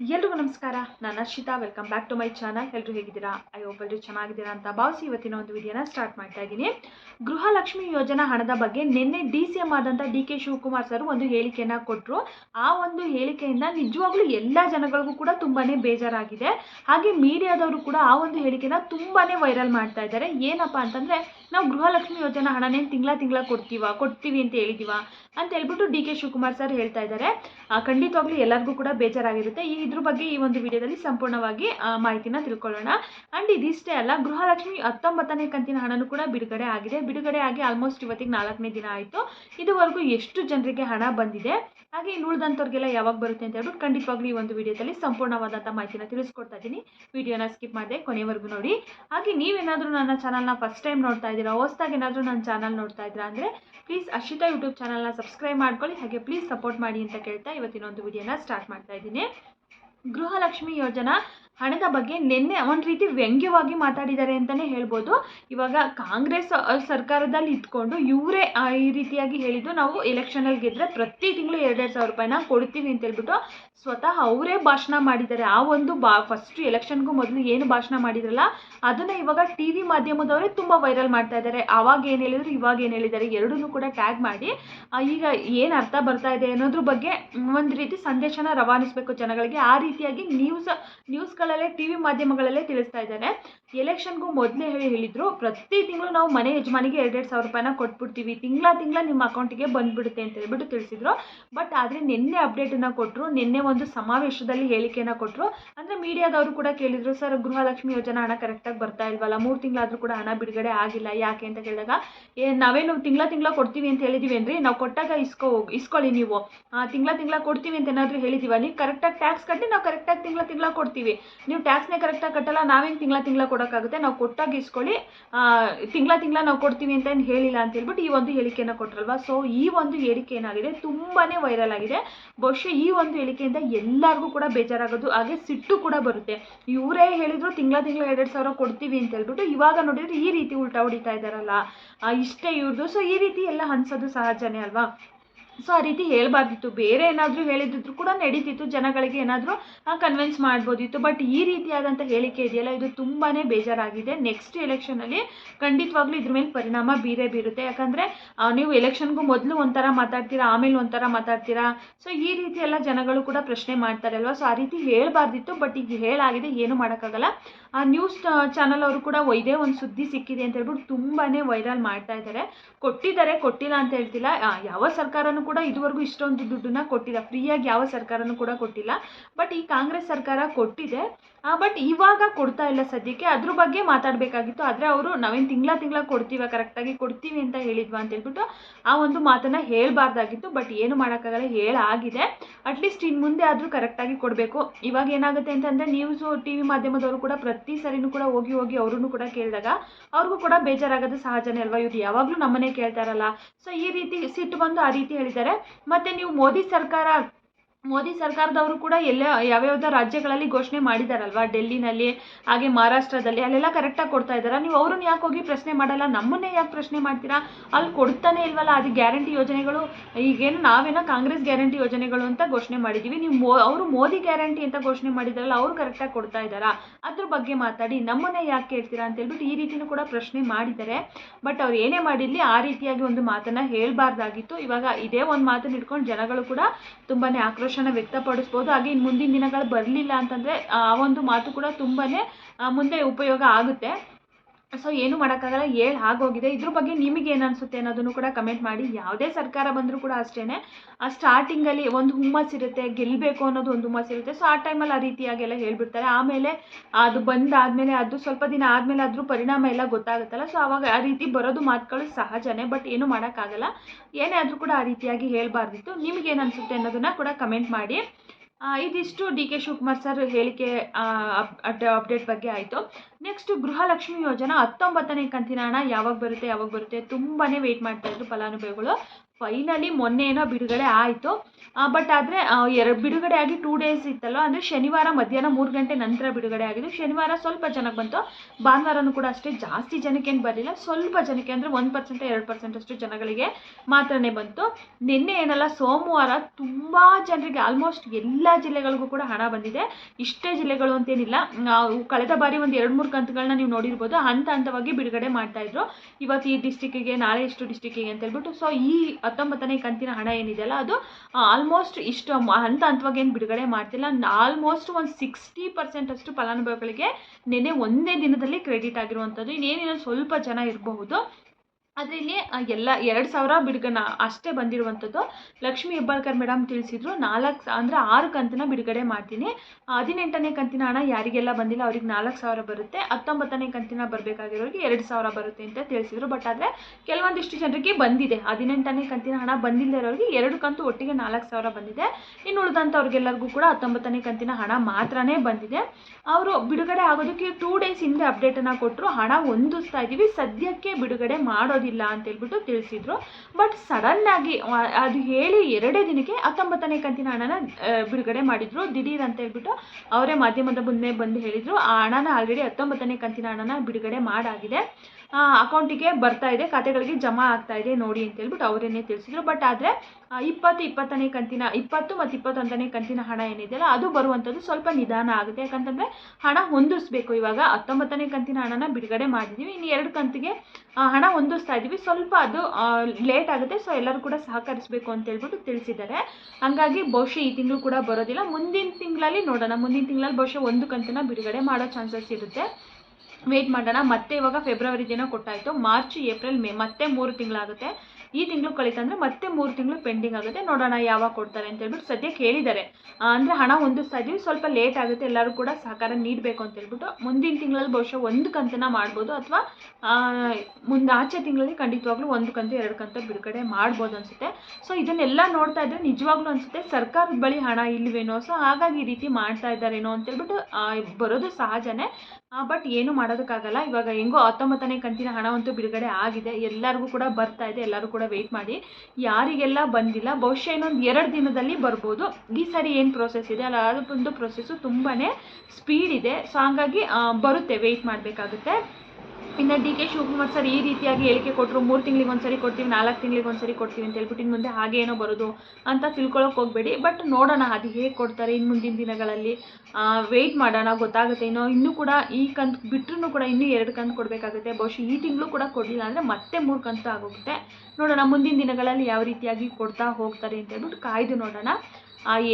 ಎಲ್ರಿಗೂ ನಮಸ್ಕಾರ. ನಾನು Arshita. Welcome back to my channel ಎಲ್ಲರೂ ಹೇಗಿದ್ದೀರಾ? ಐ ಹೋಪ್ ಎಲ್ಲರೂ ಚೆನ್ನಾಗಿದ್ದೀರಾ ಅಂತ ಭಾವಿಸಿ ಇವತ್ತಿನ ಒಂದು ವಿಡಿಯೋನ ಸ್ಟಾರ್ಟ್ ಮಾಡ್ತಾ ಇದ್ದೀನಿ. ಗೃಹಲಕ್ಷ್ಮಿ ಯೋಜನಾ ಹಣದ ಬಗ್ಗೆ ನಿನ್ನೆ ಡಿ ಸಿ ಎಂ ಆದಂಥ ಡಿ ಕೆ ಶಿವಕುಮಾರ್ ಸರ್ ಒಂದು ಹೇಳಿಕೆಯನ್ನು ಕೊಟ್ಟರು ಆ ಒಂದು ಹೇಳಿಕೆಯಿಂದ ನಿಜವಾಗ್ಲೂ ಎಲ್ಲ ಜನಗಳಿಗೂ ಕೂಡ ತುಂಬಾ ಬೇಜಾರಾಗಿದೆ. ಹಾಗೆ ಮೀಡಿಯಾದವರು ಕೂಡ ಆ ಒಂದು ಹೇಳಿಕೆನ ತುಂಬಾ ವೈರಲ್ ಮಾಡ್ತಾ ಇದ್ದಾರೆ. ಏನಪ್ಪ ಅಂತಂದರೆ ನಾವು ಗೃಹಲಕ್ಷ್ಮಿ ಯೋಜನಾ ಹಣನೇನು ತಿಂಗಳ ತಿಂಗಳ ಕೊಡ್ತೀವ, ಕೊಡ್ತೀವಿ ಅಂತ ಹೇಳಿದೀವ ಅಂತ ಹೇಳ್ಬಿಟ್ಟು ಡಿ ಕೆ ಶಿವಕುಮಾರ್ ಸರ್ ಹೇಳ್ತಾ ಇದ್ದಾರೆ. ಖಂಡಿತವಾಗ್ಲೂ ಎಲ್ಲರಿಗೂ ಕೂಡ ಬೇಜಾರಾಗಿರುತ್ತೆ. ಈ ಇದ್ರ ಬಗ್ಗೆ ಈ ಒಂದು ವಿಡಿಯೋದಲ್ಲಿ ಸಂಪೂರ್ಣವಾಗಿ ಮಾಹಿತಿನ ತಿಳ್ಕೊಳ್ಳೋಣ. ಅಂಡ್ ಇದಿಷ್ಟೇ ಅಲ್ಲ, ಗೃಹಲಕ್ಷ್ಮಿ ಹತ್ತೊಂಬತ್ತನೇ ಕಂತಿನ ಹಣನು ಕೂಡ ಬಿಡುಗಡೆ ಆಗಿದೆ. ಬಿಡುಗಡೆ ಆಗಿ ಆಲ್ಮೋಸ್ಟ್ ಇವತ್ತಿಗೆ ನಾಲ್ಕನೇ ದಿನ ಆಯಿತು. ಇದುವರೆಗೂ ಎಷ್ಟು ಜನರಿಗೆ ಹಣ ಬಂದಿದೆ, ಹಾಗೆ ಇನ್ನು ಯಾವಾಗ ಬರುತ್ತೆ ಅಂತ ಹೇಳ್ಬಿಟ್ಟು ಖಂಡಿತವಾಗ್ಲೂ ಈ ಒಂದು ವಿಡಿಯೋದಲ್ಲಿ ಸಂಪೂರ್ಣವಾದಂಥ ಮಾಹಿತಿನ ತಿಳಿಸ್ಕೊಡ್ತಾ ಇದ್ದೀನಿ. ವಿಡಿಯೋನ ಸ್ಕಿಪ್ ಮಾಡದೆ ಕೊನೆವರೆಗೂ ನೋಡಿ. ಹಾಗೆ ನೀವೇನಾದರೂ ನನ್ನ ಚಾನಲ್ನ ಫಸ್ಟ್ ಟೈಮ್ ನೋಡ್ತಾ ಇದ್ದೀರಾ? ಹೊಸ್ದಾಗಿ ಏನಾದರೂ ನನ್ನ ಚಾನಲ್ ನೋಡ್ತಾ ಇದ್ದೀರಾ ಅಂದರೆ ಪ್ಲೀಸ್ ಅರ್ಷಿತಾ ಯೂಟ್ಯೂಬ್ ಚಾನಲ್ನ ಸಬ್ಸ್ಕ್ರೈಬ್ ಮಾಡ್ಕೊಳ್ಳಿ. ಹಾಗೆ ಪ್ಲೀಸ್ ಸಪೋರ್ಟ್ ಮಾಡಿ ಅಂತ ಕೇಳ್ತಾ ಇವತ್ತಿನ ಒಂದು ವಿಡಿಯೋನ ಸ್ಟಾರ್ಟ್ ಮಾಡ್ತಾ ಇದ್ದೀನಿ. ಗೃಹಲಕ್ಷ್ಮಿ ಯೋಜನಾ ಹಣದ ಬಗ್ಗೆ ನಿನ್ನೆ ಒಂದು ರೀತಿ ವ್ಯಂಗ್ಯವಾಗಿ ಮಾತಾಡಿದ್ದಾರೆ ಅಂತಲೇ ಹೇಳ್ಬೋದು. ಇವಾಗ ಕಾಂಗ್ರೆಸ್ ಸರ್ಕಾರದಲ್ಲಿ ಇದ್ಕೊಂಡು ಇವರೇ ಈ ರೀತಿಯಾಗಿ ಹೇಳಿದ್ದು ನಾವು ಎಲೆಕ್ಷನಲ್ಲಿ ಗೆದ್ದರೆ ಪ್ರತಿ ತಿಂಗಳು ಎರಡೆರಡು ಸಾವಿರ ರೂಪಾಯಿನ ಕೊಡ್ತೀವಿ ಅಂತ ಹೇಳ್ಬಿಟ್ಟು ಸ್ವತಃ ಅವರೇ ಭಾಷಣ ಮಾಡಿದ್ದಾರೆ. ಆ ಒಂದು ಬಾ ಫಸ್ಟ್ ಎಲೆಕ್ಷನ್ಗೂ ಮೊದಲು ಏನು ಭಾಷಣ ಮಾಡಿದ್ರಲ್ಲ, ಅದನ್ನು ಇವಾಗ ಟಿ ವಿ ಮಾಧ್ಯಮದವರೇ ತುಂಬ ವೈರಲ್ ಮಾಡ್ತಾ ಇದ್ದಾರೆ. ಆವಾಗ ಏನು ಹೇಳಿದ್ರು, ಇವಾಗ ಏನು ಹೇಳಿದ್ದಾರೆ ಎರಡನ್ನೂ ಕೂಡ ಟ್ಯಾಗ್ ಮಾಡಿ ಈಗ ಏನು ಅರ್ಥ ಬರ್ತಾ ಇದೆ ಅನ್ನೋದ್ರ ಬಗ್ಗೆ ಒಂದು ರೀತಿ ಸಂದೇಶನ ರವಾನಿಸಬೇಕು ಜನಗಳಿಗೆ. ಆ ರೀತಿಯಾಗಿ ನ್ಯೂಸ್ ನ್ಯೂಸ್ಗಳಲ್ಲೇ ಟಿ ವಿ ಮಾಧ್ಯಮಗಳಲ್ಲೇ ತಿಳಿಸ್ತಾ ಇದ್ದಾರೆ ಎಲೆಕ್ಷನ್ಗೂ ಮೊದಲೇ ಹೇಳಿ ಹೇಳಿದ್ರು, ಪ್ರತಿ ತಿಂಗಳು ನಾವು ಮನೆ ಯಜಮಾನಿಗೆ ಎರಡೆರಡು ಸಾವಿರ ರೂಪಾಯಿನ ಕೊಟ್ಬಿಡ್ತೀವಿ. ತಿಂಗಳ ತಿಂಗಳ ನಿಮ್ಮ ಅಕೌಂಟಿಗೆ ಬಂದ್ಬಿಡುತ್ತೆ ಅಂತ ಹೇಳ್ಬಿಟ್ಟು ತಿಳಿಸಿದ್ರು. ಬಟ್ ಆದರೆ ನಿನ್ನೆ ಅಪ್ಡೇಟನ್ನು ಕೊಟ್ಟರು ನಿನ್ನೆ ಒಂದು ಸಮಾವೇಶದಲ್ಲಿ ಹೇಳಿಕೆಯನ್ನು ಕೊಟ್ಟರು ಅಂದರೆ ಮೀಡಿಯಾದವರು ಕೂಡ ಕೇಳಿದ್ರು, ಸರ್, ಗೃಹಲಕ್ಷ್ಮಿ ಯೋಜನಾ ಹಣ ಕರೆಕ್ಟಾಗಿ ಬರ್ತಾ ಇಲ್ವಲ್ಲ? ಮೂರು ತಿಂಗಳಾದರೂ ಕೂಡ ಹಣ ಬಿಡುಗಡೆ ಆಗಿಲ್ಲ, ಯಾಕೆ? ಅಂತ ಕೇಳಿದಾಗ, ಏ, ನಾವೇನು ತಿಂಗಳ ತಿಂಗಳ ಕೊಡ್ತೀವಿ ಅಂತ ಹೇಳಿದೀವಿ ಅಂದ್ರೆ ನಾವು ಕೊಟ್ಟಾಗ ಇಸ್ಕೋ, ಇಸ್ಕೊಳ್ಳಿ ನೀವು. ತಿಂಗಳ ತಿಂಗಳ ಕೊಡ್ತೀವಿ ಅಂತ ಏನಾದರೂ ಹೇಳಿದ್ದೀವ ನೀವು ಕರೆಕ್ಟಾಗಿ ಟ್ಯಾಕ್ಸ್ ಕಟ್ಟಿ ನಾವು ಕರೆಕ್ಟಾಗಿ ತಿಂಗಳ ತಿಂಗಳ ಕೊಡ್ತೀವಿ. ನೀವು ಟ್ಯಾಕ್ಸ್ನೇ ಕರೆಕ್ಟಾಗಿ ಕಟ್ಟಲ್ಲ, ನಾವೇನು ತಿಂಗಳ ತಿಂಗಳ ಕೊಡೋಕ್ಕಾಗುತ್ತೆ, ನಾವು ಕೊಟ್ಟಾಗ ಇಸ್ಕೊಳ್ಳಿ. ತಿಂಗಳ ತಿಂಗಳ ನಾವು ಕೊಡ್ತೀವಿ ಅಂತ ಏನು ಹೇಳಿಲ್ಲ ಅಂತ ಹೇಳ್ಬಿಟ್ಟು ಈ ಒಂದು ಹೇಳಿಕೆಯನ್ನು ಕೊಟ್ರಲ್ವಾ? ಸೊ ಈ ಒಂದು ಹೇಳಿಕೆ ಏನಾಗಿದೆ? ತುಂಬಾ ವೈರಲ್ ಆಗಿದೆ. ಬಹುಶಃ ಈ ಒಂದು ಹೇಳಿಕೆಯಿಂದ ಎಲ್ಲರಿಗೂ ಕೂಡ ಬೇಜಾರಾಗೋದು, ಹಾಗೆ ಸಿಟ್ಟು ಕೂಡ ಬರುತ್ತೆ. ಇವರೇ ಹೇಳಿದ್ರು, ತಿಂಗಳ ತಿಂಗಳ ಎರಡೆರಡು ಸಾವಿರ ಕೊಡ್ತೀವಿ ಅಂತ ಹೇಳ್ಬಿಟ್ಟು ಇವಾಗ ನೋಡಿದ್ರೆ ಈ ರೀತಿ ಉಲ್ಟಾ ಹೊಡಿತಾ ಇದ್ದಾರಲ್ಲ. ಇಷ್ಟೇ ಇವ್ರದ್ದು ಸೊ ಈ ರೀತಿ ಎಲ್ಲ ಅನ್ಸೋದು ಸಹಜನೇ ಅಲ್ವಾ? ಸೊ, ಆ ರೀತಿ ಹೇಳಬಾರ್ದಿತ್ತು. ಬೇರೆ ಏನಾದರೂ ಹೇಳಿದ್ರು ಕೂಡ ನಡೀತಿತ್ತು. ಜನಗಳಿಗೆ ಏನಾದರೂ ಕನ್ವಿನ್ಸ್ ಮಾಡ್ಬೋದಿತ್ತು. ಬಟ್ ಈ ರೀತಿಯಾದಂಥ ಹೇಳಿಕೆ ಇದೆಯಲ್ಲ, ಇದು ತುಂಬಾ ಬೇಜಾರಾಗಿದೆ. ನೆಕ್ಸ್ಟ್ ಎಲೆಕ್ಷನಲ್ಲಿ ಖಂಡಿತವಾಗ್ಲೂ ಇದ್ರ ಮೇಲೆ ಪರಿಣಾಮ ಬೀರೇ ಬೀರುತ್ತೆ. ಯಾಕಂದರೆ ನೀವು ಎಲೆಕ್ಷನ್ಗೂ ಮೊದಲು ಒಂಥರ ಮಾತಾಡ್ತೀರಾ, ಆಮೇಲೆ ಒಂಥರ ಮಾತಾಡ್ತೀರಾ. ಸೊ ಈ ರೀತಿ ಎಲ್ಲ ಜನಗಳು ಕೂಡ ಪ್ರಶ್ನೆ ಮಾಡ್ತಾರೆ ಅಲ್ವಾ ಸೊ ಆ ರೀತಿ ಹೇಳಬಾರ್ದಿತ್ತು. ಬಟ್ ಈಗ ಹೇಳಾಗಿದೆ, ಏನು ಮಾಡೋಕ್ಕಾಗಲ್ಲ. ಆ ನ್ಯೂಸ್ ಚಾನಲ್ ಅವರು ಕೂಡ ಒಯ್ದೇ ಒಂದು ಸುದ್ದಿ ಸಿಕ್ಕಿದೆ ಅಂತ ಹೇಳ್ಬಿಟ್ಟು ತುಂಬಾ ವೈರಲ್ ಮಾಡ್ತಾ ಇದ್ದಾರೆ. ಕೊಟ್ಟಿದ್ದಾರೆ, ಕೊಟ್ಟಿಲ್ಲ ಅಂತ ಹೇಳ್ತಿಲ್ಲ. ಯಾವ ಸರ್ಕಾರನೂ ಕೂಡ ಇದುವರೆಗೂ ಇಷ್ಟೊಂದು ದುಡ್ಡನ್ನ ಕೊಟ್ಟಿಲ್ಲ. ಫ್ರೀಯಾಗಿ ಯಾವ ಸರ್ಕಾರನೂ ಕೂಡ ಕೊಟ್ಟಿಲ್ಲ. ಬಟ್ ಈ ಕಾಂಗ್ರೆಸ್ ಸರ್ಕಾರ ಕೊಟ್ಟಿದೆ. ಬಟ್ ಇವಾಗ ಕೊಡ್ತಾ ಇಲ್ಲ ಸದ್ಯಕ್ಕೆ. ಅದ್ರ ಬಗ್ಗೆ ಮಾತಾಡಬೇಕಾಗಿತ್ತು. ಆದರೆ ಅವರು ನಾವೇನು ತಿಂಗಳ ತಿಂಗಳ ಕೊಡ್ತೀವ ಕರೆಕ್ಟಾಗಿ ಕೊಡ್ತೀವಿ ಅಂತ ಹೇಳಿದ್ವಾ ಅಂತ ಹೇಳ್ಬಿಟ್ಟು ಆ ಒಂದು ಮಾತನ್ನು ಹೇಳಬಾರ್ದಾಗಿತ್ತು. ಬಟ್ ಏನು ಮಾಡೋಕ್ಕಾಗಲ್ಲ, ಹೇಳಾಗಿದೆ. ಅಟ್ಲೀಸ್ಟ್ ಇನ್ನು ಮುಂದೆ ಆದರೂ ಕರೆಕ್ಟಾಗಿ ಕೊಡಬೇಕು. ಇವಾಗ ಏನಾಗುತ್ತೆ ಅಂತಂದರೆ ನ್ಯೂಸು ಟಿ ವಿ ಮಾಧ್ಯಮದವರು ಕೂಡ ಪ್ರತಿ ಸರಿನೂ ಕೂಡ ಹೋಗಿ ಹೋಗಿ ಅವ್ರನ್ನೂ ಕೂಡ ಕೇಳಿದಾಗ ಅವ್ರಿಗೂ ಕೂಡ ಬೇಜಾರಾಗೋದು ಸಹಜನೇ ಅಲ್ವಾ? ಇವ್ರು ಯಾವಾಗಲೂ ನಮ್ಮನೆ ಕೇಳ್ತಾರಲ್ಲ ಸೊ ಈ ರೀತಿ ಸಿಟ್ಟು ಬಂದು ಆ ರೀತಿ ಹೇಳಿದ್ದಾರೆ ಮತ್ತು ನೀವು ಮೋದಿ ಸರ್ಕಾರ ಮೋದಿ ಸರ್ಕಾರದವರು ಕೂಡ ಎಲ್ಲ ಯಾವ್ಯಾವ್ದೋ ರಾಜ್ಯಗಳಲ್ಲಿ ಘೋಷಣೆ ಮಾಡಿದಾರಲ್ವಾ? ಡೆಲ್ಲಿನಲ್ಲಿ, ಹಾಗೆ ಮಹಾರಾಷ್ಟ್ರದಲ್ಲಿ, ಅಲ್ಲೆಲ್ಲ ಕರೆಕ್ಟಾಗಿ ಕೊಡ್ತಾ ಇದ್ದಾರಾ ನೀವು ಅವ್ರನ್ನ ಯಾಕೆ ಹೋಗಿ ಪ್ರಶ್ನೆ ಮಾಡಲ್ಲ? ನಮ್ಮನ್ನೇ ಯಾಕೆ ಪ್ರಶ್ನೆ ಮಾಡ್ತೀರಾ? ಅಲ್ಲಿ ಕೊಡ್ತಾನೆ ಇಲ್ವಲ್ಲ, ಅದು ಗ್ಯಾರಂಟಿ ಯೋಜನೆಗಳು? ಈಗೇನು ನಾವೇನೋ ಕಾಂಗ್ರೆಸ್ ಗ್ಯಾರಂಟಿ ಯೋಜನೆಗಳು ಅಂತ ಘೋಷಣೆ ಮಾಡಿದ್ದೀವಿ ನೀವು ಮೋ, ಅವರು ಮೋದಿ ಗ್ಯಾರಂಟಿ ಅಂತ ಘೋಷಣೆ ಮಾಡಿದಾರಲ್ಲ, ಅವರು ಕರೆಕ್ಟಾಗಿ ಕೊಡ್ತಾ ಇದ್ದಾರಾ ಅದ್ರ ಬಗ್ಗೆ ಮಾತಾಡಿ, ನಮ್ಮನ್ನೇ ಯಾಕೆ ಕೇಳ್ತೀರಾ ಅಂತ ಹೇಳ್ಬಿಟ್ಟು ಈ ರೀತಿನೂ ಕೂಡ ಪ್ರಶ್ನೆ ಮಾಡಿದ್ದಾರೆ ಬಟ್ ಅವ್ರು ಏನೇ ಮಾಡಿರಲಿ, ಆ ರೀತಿಯಾಗಿ ಒಂದು ಮಾತನ್ನು ಹೇಳಬಾರ್ದಾಗಿತ್ತು. ಇವಾಗ ಇದೇ ಒಂದು ಮಾತನ್ನು ಇಟ್ಕೊಂಡು ಜನಗಳು ಕೂಡ ತುಂಬಾ ಆಕ್ರೋಶನ ವ್ಯಕ್ತಪಡಿಸ್ಬೋದು. ಹಾಗೆ ಇನ್ನು ಮುಂದಿನ ದಿನಗಳು ಬರಲಿಲ್ಲ ಅಂತಂದರೆ, ಆ ಒಂದು ಮಾತು ಕೂಡ ತುಂಬಾ ಮುಂದೆ ಉಪಯೋಗ ಆಗುತ್ತೆ. ಸೊ ಏನು ಮಾಡೋಕ್ಕಾಗಲ್ಲ ಹೇಳಿ ಆಗೋಗಿದೆ. ಇದ್ರ ಬಗ್ಗೆ ನಿಮಗೆ ಏನು ಅನಿಸುತ್ತೆ ಅನ್ನೋದನ್ನು ಕೂಡ ಕಮೆಂಟ್ ಮಾಡಿ. ಯಾವುದೇ ಸರ್ಕಾರ ಬಂದರೂ ಕೂಡ ಅಷ್ಟೇ ಆ ಸ್ಟಾರ್ಟಿಂಗಲ್ಲಿ ಒಂದು ಹುಮ್ಮಸ್ ಇರುತ್ತೆ ಗೆಲ್ಲಬೇಕು ಅನ್ನೋದು ಒಂದು ಹುಮ್ಮಸ್ ಇರುತ್ತೆ. ಸೊ ಆ ಟೈಮಲ್ಲಿ ಆ ರೀತಿಯಾಗೆಲ್ಲ ಹೇಳಿಬಿಡ್ತಾರೆ. ಆಮೇಲೆ ಅದು ಬಂದಾದಮೇಲೆ, ಅದು ಸ್ವಲ್ಪ ದಿನ ಆದಮೇಲೆ ಅದ್ರ ಪರಿಣಾಮ ಎಲ್ಲ ಗೊತ್ತಾಗುತ್ತಲ್ಲ. ಸೊ ಆವಾಗ ಆ ರೀತಿ ಬರೋದು ಮಾತುಗಳು ಸಹಜನೇ ಬಟ್ ಏನು ಮಾಡೋಕ್ಕಾಗಲ್ಲ. ಏನೇ ಆದರೂ ಕೂಡ ಆ ರೀತಿಯಾಗಿ ಹೇಳಬಾರ್ದಿತ್ತು. ನಿಮಗೇನು ಅನಿಸುತ್ತೆ ಅನ್ನೋದನ್ನು ಕೂಡ ಕಮೆಂಟ್ ಮಾಡಿ. ಇದಿಷ್ಟು ಡಿ ಕೆ ಶಿವಕುಮಾರ್ ಸರ್ ಹೇಳಿಕೆ ಅಪ್ಡೇಟ್ ಬಗ್ಗೆ ಆಯಿತು. ನೆಕ್ಸ್ಟ್ ಗೃಹಲಕ್ಷ್ಮಿ ಯೋಜನಾ ಹತ್ತೊಂಬತ್ತನೇ ಕಂತಿನ ಹಣ ಯಾವಾಗ ಬರುತ್ತೆ ಯಾವಾಗ ಬರುತ್ತೆ ತುಂಬಾ ಮಾಡ್ತಾ ಇದ್ರು ಫಲಾನುಭವಿಗಳು. ಫೈನಲಿ ಮೊನ್ನೆ ಏನೋ ಬಿಡುಗಡೆ ಆಯಿತು. ಬಟ್ ಆದರೆ ಎರಡು ಬಿಡುಗಡೆ ಆಗಿ ಟೂ ಡೇಸ್ ಇತ್ತಲ್ಲ ಅಂದರೆ ಶನಿವಾರ ಮಧ್ಯಾಹ್ನ ಮೂರು ಗಂಟೆ ನಂತರ ಬಿಡುಗಡೆ ಆಗಿದ್ದು ಶನಿವಾರ ಸ್ವಲ್ಪ ಜನಕ್ಕೆ ಬಂತು. ಭಾನುವಾರನೂ ಕೂಡ ಅಷ್ಟೇ. ಜಾಸ್ತಿ ಜನಕ್ಕೇನು ಬರಲಿಲ್ಲ. ಸ್ವಲ್ಪ ಜನಕ್ಕೆ ಅಂದರೆ ಒಂದು ಪರ್ಸೆಂಟ್ ಎರಡು ಪರ್ಸೆಂಟ್ ಅಷ್ಟು ಜನಗಳಿಗೆ ಮಾತ್ರನೇ ಬಂತು. ನಿನ್ನೆ ಏನಲ್ಲ, ಸೋಮವಾರ ತುಂಬ ಜನರಿಗೆ ಆಲ್ಮೋಸ್ಟ್ ಎಲ್ಲ ಜಿಲ್ಲೆಗಳಿಗೂ ಕೂಡ ಹಣ ಬಂದಿದೆ. ಇಷ್ಟೇ ಜಿಲ್ಲೆಗಳು ಅಂತೇನಿಲ್ಲ. ಕಳೆದ ಬಾರಿ ಒಂದು ಎರಡು ಮೂರು ಕಂತುಗಳನ್ನ ನೀವು ನೋಡಿರ್ಬೋದು. ಹಂತ ಹಂತವಾಗಿ ಬಿಡುಗಡೆ ಮಾಡ್ತಾಯಿದ್ರು ಇವತ್ತು ಈ ಡಿಸ್ಟಿಕ್ಕಿಗೆ ನಾಳೆ ಇಷ್ಟು ಡಿಸ್ಟಿಕ್ಕಿಗೆ ಅಂತ ಹೇಳ್ಬಿಟ್ಟು. ಸೊ ಈ ಹತ್ತೊಂಬತ್ತನೇ ಕಂತಿನ ಹಣ ಏನಿದೆಯಲ್ಲ, ಅದು ಆಲ್ಮೋಸ್ಟ್ ಇಷ್ಟು ಹಂತ ಹಂತವಾಗಿ ಏನು ಬಿಡುಗಡೆ ಮಾಡ್ತಿಲ್ಲ. ಆಲ್ಮೋಸ್ಟ್ ಒಂದು ಸಿಕ್ಸ್ಟಿ ಪರ್ಸೆಂಟ್ ಅಷ್ಟು ಫಲಾನುಭವಿಗಳಿಗೆ ನೆನೆ ಒಂದೇ ದಿನದಲ್ಲಿ ಕ್ರೆಡಿಟ್ ಆಗಿರುವಂಥದ್ದು. ಇನ್ನೇನಿಲ್ಲ, ಸ್ವಲ್ಪ ಜನ ಇರಬಹುದು. ಆದರೆ ಇಲ್ಲಿ ಎಲ್ಲ ಎರಡು ಸಾವಿರ ಬಿಡುಗಡೆ ಅಷ್ಟೇ ಬಂದಿರುವಂಥದ್ದು. ಲಕ್ಷ್ಮೀ ಹೆಬ್ಬಾಳ್ಕರ್ ಮೇಡಮ್ ತಿಳಿಸಿದ್ರು, ನಾಲ್ಕು ಅಂದರೆ ಆರು ಕಂತನ್ನ ಬಿಡುಗಡೆ ಮಾಡ್ತೀನಿ. ಹದಿನೆಂಟನೇ ಕಂತಿನ ಹಣ ಯಾರಿಗೆಲ್ಲ ಬಂದಿಲ್ಲ, ಅವ್ರಿಗೆ ನಾಲ್ಕು ಸಾವಿರ ಬರುತ್ತೆ. ಹತ್ತೊಂಬತ್ತನೇ ಕಂತಿನ ಬರಬೇಕಾಗಿರೋರಿಗೆ ಎರಡು ಸಾವಿರ ಬರುತ್ತೆ ಅಂತ ತಿಳಿಸಿದ್ರು. ಬಟ್ ಆದರೆ ಕೆಲವೊಂದಿಷ್ಟು ಜನರಿಗೆ ಬಂದಿದೆ. ಹದಿನೆಂಟನೇ ಕಂತಿನ ಹಣ ಬಂದಿಲ್ಲದೆ ಇರೋರಿಗೆ ಎರಡು ಕಂತು ಒಟ್ಟಿಗೆ ನಾಲ್ಕು ಸಾವಿರ ಬಂದಿದೆ. ಇನ್ನು ಉಳಿದಂಥವ್ರಿಗೆಲ್ಲರಿಗೂ ಕೂಡ ಹತ್ತೊಂಬತ್ತನೇ ಕಂತಿನ ಹಣ ಮಾತ್ರನೇ ಬಂದಿದೆ. ಅವರು ಬಿಡುಗಡೆ ಆಗೋದಕ್ಕೆ ಟೂ ಡೇಸ್ ಹಿಂದೆ ಅಪ್ಡೇಟನ್ನು ಕೊಟ್ಟರು ಹಣ ಹೊಂದಿಸ್ತಾ ಇದ್ದೀವಿ ಸದ್ಯಕ್ಕೆ ಬಿಡುಗಡೆ ಮಾಡೋದಿಲ್ಲ. ಅಂತ ಹೇಳ್ಬಿಟ್ಟು ತಿಳಿಸಿದ್ರು. ಬಟ್ ಸಡನ್ನಾಗಿ ಅದು ಹೇಳಿ ಎರಡೇ ದಿನಕ್ಕೆ ಹತ್ತೊಂಬತ್ತನೇ ಕಂತಿನ ಹಣನ ಬಿಡುಗಡೆ ಮಾಡಿದ್ರು. ದಿಢೀರ್ ಅಂತ ಹೇಳ್ಬಿಟ್ಟು ಅವರೇ ಮಾಧ್ಯಮದ ಮುಂದೆ ಬಂದು ಹೇಳಿದರು, ಆ ಹಣನ ಆಲ್ರೆಡಿ ಹತ್ತೊಂಬತ್ತನೇ ಕಂತಿನ ಹಣನ ಬಿಡುಗಡೆ ಮಾಡಾಗಿದೆ. ಅಕೌಂಟಿಗೆ ಬರ್ತಾ ಇದೆ, ಖಾತೆಗಳಿಗೆ ಜಮಾ ಆಗ್ತಾ ಇದೆ ನೋಡಿ ಅಂತ ಹೇಳ್ಬಿಟ್ಟು ಅವರೇನೆ ತಿಳಿಸಿದ್ರು. ಬಟ್ ಆದರೆ ಇಪ್ಪತ್ತು, ಇಪ್ಪತ್ತನೇ ಕಂತಿನ, ಇಪ್ಪತ್ತು ಮತ್ತು ಇಪ್ಪತ್ತೊಂದನೇ ಕಂತಿನ ಹಣ ಏನಿದೆಯಲ್ಲ, ಅದು ಬರುವಂಥದ್ದು ಸ್ವಲ್ಪ ನಿಧಾನ ಆಗುತ್ತೆ. ಯಾಕಂತಂದರೆ, ಹಣ ಹೊಂದಿಸ್ಬೇಕು. ಇವಾಗ ಹತ್ತೊಂಬತ್ತನೇ ಕಂತಿನ ಹಣನ ಬಿಡುಗಡೆ ಮಾಡಿದ್ದೀವಿ ಇನ್ನು ಎರಡು ಕಂತಿಗೆ ಹಣ ಹೊಂದಿಸ್ತಾ ಇದ್ದೀವಿ ಸ್ವಲ್ಪ ಅದು ಲೇಟ್ ಆಗುತ್ತೆ. ಸೊ ಎಲ್ಲರೂ ಕೂಡ ಸಹಕರಿಸಬೇಕು ಅಂತ ಹೇಳ್ಬಿಟ್ಟು ತಿಳಿಸಿದ್ದಾರೆ. ಹಾಗಾಗಿ ಬಹುಶಃ ಈ ತಿಂಗಳು ಕೂಡ ಬರೋದಿಲ್ಲ. ಮುಂದಿನ ತಿಂಗಳಲ್ಲಿ ನೋಡೋಣ. ಮುಂದಿನ ತಿಂಗಳಲ್ಲಿ ಬಹುಶಃ ಒಂದು ಕಂತಿನ ಬಿಡುಗಡೆ ಮಾಡೋ ಚಾನ್ಸಸ್ ಇರುತ್ತೆ. ವೆಯ್ಟ್ ಮಾಡೋಣ. ಮತ್ತೆ ಇವಾಗ ಫೆಬ್ರವರಿ ದಿನ ಕೊಟ್ಟಾಯಿತು. ಮಾರ್ಚ್ ಏಪ್ರಿಲ್ ಮೇ ಮತ್ತೆ ಮೂರು ತಿಂಗಳಾಗುತ್ತೆ. ಈ ತಿಂಗಳು ಕಳೀತಂದ್ರೆ ಮತ್ತೆ ಮೂರು ತಿಂಗಳು ಪೆಂಡಿಂಗ್ ಆಗುತ್ತೆ. ನೋಡೋಣ ಯಾವಾಗ ಕೊಡ್ತಾರೆ ಅಂತ ಹೇಳ್ಬಿಟ್ಟು ಸದ್ಯಕ್ಕೆ ಹೇಳಿದ್ದಾರೆ ಅಂದರೆ ಹಣ ಹೊಂದಿಸ್ತಾ ಇದ್ದೀವಿ. ಸ್ವಲ್ಪ ಲೇಟ್ ಆಗುತ್ತೆ. ಎಲ್ಲರೂ ಕೂಡ ಸಹಕಾರ ನೀಡಬೇಕು ಅಂತ ಹೇಳ್ಬಿಟ್ಟು ಮುಂದಿನ ತಿಂಗಳಲ್ಲಿ ಬಹುಶಃ ಒಂದು ಕಂತನ್ನ ಮಾಡ್ಬೋದು ಅಥವಾ ಮುಂದೆ ಆಚೆ ತಿಂಗಳಲ್ಲಿ ಖಂಡಿತವಾಗ್ಲೂ ಒಂದು ಕಂತು, ಎರಡು ಕಂತು ಬಿಡುಗಡೆ ಮಾಡ್ಬೋದು ಅನಿಸುತ್ತೆ. ಸೊ ಇದನ್ನೆಲ್ಲ ನೋಡ್ತಾ ಇದ್ರೆ ನಿಜವಾಗ್ಲೂ ಅನಿಸುತ್ತೆ ಸರ್ಕಾರದ ಬಳಿ ಹಣ ಇಲ್ವೇನೋ? ಸೊ ಹಾಗಾಗಿ ಈ ರೀತಿ ಮಾಡ್ತಾ ಇದ್ದಾರೇನೋ ಅಂತ ಹೇಳ್ಬಿಟ್ಟು ಬರೋದು ಸಹಜನೇ. ಬಟ್ ಏನು ಮಾಡೋದಕ್ಕಾಗಲ್ಲ. ಇವಾಗ ಹೆಂಗೋ ಹತ್ತೊಂಬತ್ತನೇ ಕಂತಿನ ಹಣವಂತೂ ಬಿಡುಗಡೆ ಆಗಿದೆ. ಎಲ್ಲರಿಗೂ ಕೂಡ ಬರ್ತಾ ಇದೆ. ಎಲ್ಲರೂ ಕೂಡ ವೆಯ್ಟ್ ಮಾಡಿ. ಯಾರಿಗೆಲ್ಲ ಬಂದಿಲ್ಲ, ಬಹುಶಃ ಇನ್ನೊಂದು ಎರಡು ದಿನದಲ್ಲಿ ಬರ್ಬೋದು. ಈ ಸರಿ ಏನು ಪ್ರೋಸೆಸ್ ಇದೆ? ಅಲ್ಲ, ಅದೊಂದು ಪ್ರೊಸೆಸ್ಸು ತುಂಬಾ ಸ್ಪೀಡ್ ಇದೆ. ಸೊ ಹಂಗಾಗಿ ಬರುತ್ತೆ ವೆಯ್ಟ್ ಮಾಡಬೇಕಾಗುತ್ತೆ. ಇನ್ನು ಡಿ ಕೆ ಶಿವಕುಮಾರ್ ಸರ್ ಈ ರೀತಿಯಾಗಿ ಹೇಳಿಕೆ ಕೊಟ್ಟರು ಮೂರು ತಿಂಗಳಿಗೆ ಒಂದ್ಸರಿ ಕೊಡ್ತೀವಿ, ನಾಲ್ಕು ತಿಂಗಳಿಗೆ ಒಂದ್ಸರಿ ಕೊಡ್ತೀವಿ ಅಂತ ಹೇಳ್ಬಿಟ್ಟು ಇನ್ನು ಮುಂದೆ ಹಾಗೆ ಏನೋ ಬರೋದು ಅಂತ ತಿಳ್ಕೊಳಕ್ಕೆ ಹೋಗಬೇಡಿ. ಬಟ್ ನೋಡೋಣ ಅದು ಹೇಗೆ ಕೊಡ್ತಾರೆ ಇನ್ನು ಮುಂದಿನ ದಿನಗಳಲ್ಲಿ. ವೆಯ್ಟ್ ಮಾಡೋಣ, ಗೊತ್ತಾಗುತ್ತೆ. ಏನೋ ಇನ್ನೂ ಕೂಡ ಈ ಕಂತು ಬಿಟ್ಟರು ಕೂಡ ಇನ್ನೂ ಎರಡು ಕಂತು ಕೊಡಬೇಕಾಗುತ್ತೆ. ಬಹುಶಃ ಈ ತಿಂಗಳು ಕೂಡ ಕೊಡಲಿಲ್ಲ ಅಂದರೆ ಮತ್ತೆ ಮೂರು ಕಂತು ಆಗೋಗುತ್ತೆ. ನೋಡೋಣ ಮುಂದಿನ ದಿನಗಳಲ್ಲಿ ಯಾವ ರೀತಿಯಾಗಿ ಕೊಡ್ತಾ ಹೋಗ್ತಾರೆ ಅಂತ ಹೇಳ್ಬಿಟ್ಟು ಕಾಯ್ದು ನೋಡೋಣ.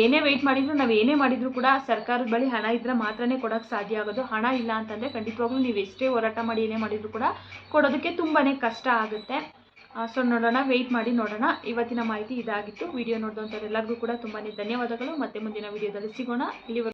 ಏನೇ ವೆಯ್ಟ್ ಮಾಡಿದ್ರು, ನಾವು ಏನೇ ಮಾಡಿದ್ರು ಕೂಡ ಸರ್ಕಾರದ ಬಳಿ ಹಣ ಇದ್ದರೆ ಮಾತ್ರನೇ ಕೊಡೋಕ್ಕೆ ಸಾಧ್ಯ ಆಗೋದು. ಹಣ ಇಲ್ಲ ಅಂತಂದರೆ ಖಂಡಿತವಾಗ್ಲೂ ನೀವು ಎಷ್ಟೇ ಹೋರಾಟ ಮಾಡಿ, ಏನೇ ಮಾಡಿದ್ರು ಕೂಡ ಕೊಡೋದಕ್ಕೆ ತುಂಬಾ ಕಷ್ಟ ಆಗುತ್ತೆ. ಸೊ ನೋಡೋಣ ವೆಯ್ಟ್ ಮಾಡಿ ನೋಡೋಣ. ಇವತ್ತಿನ ಮಾಹಿತಿ ಇದಾಗಿತ್ತು. ವಿಡಿಯೋ ನೋಡಿದಂಥವ್ರೆಲ್ಲರಿಗೂ ಕೂಡ ತುಂಬಾ ಧನ್ಯವಾದಗಳು. ಮತ್ತೆ ಮುಂದಿನ ವಿಡಿಯೋದಲ್ಲಿ ಸಿಗೋಣ. ಇಲ್ಲಿ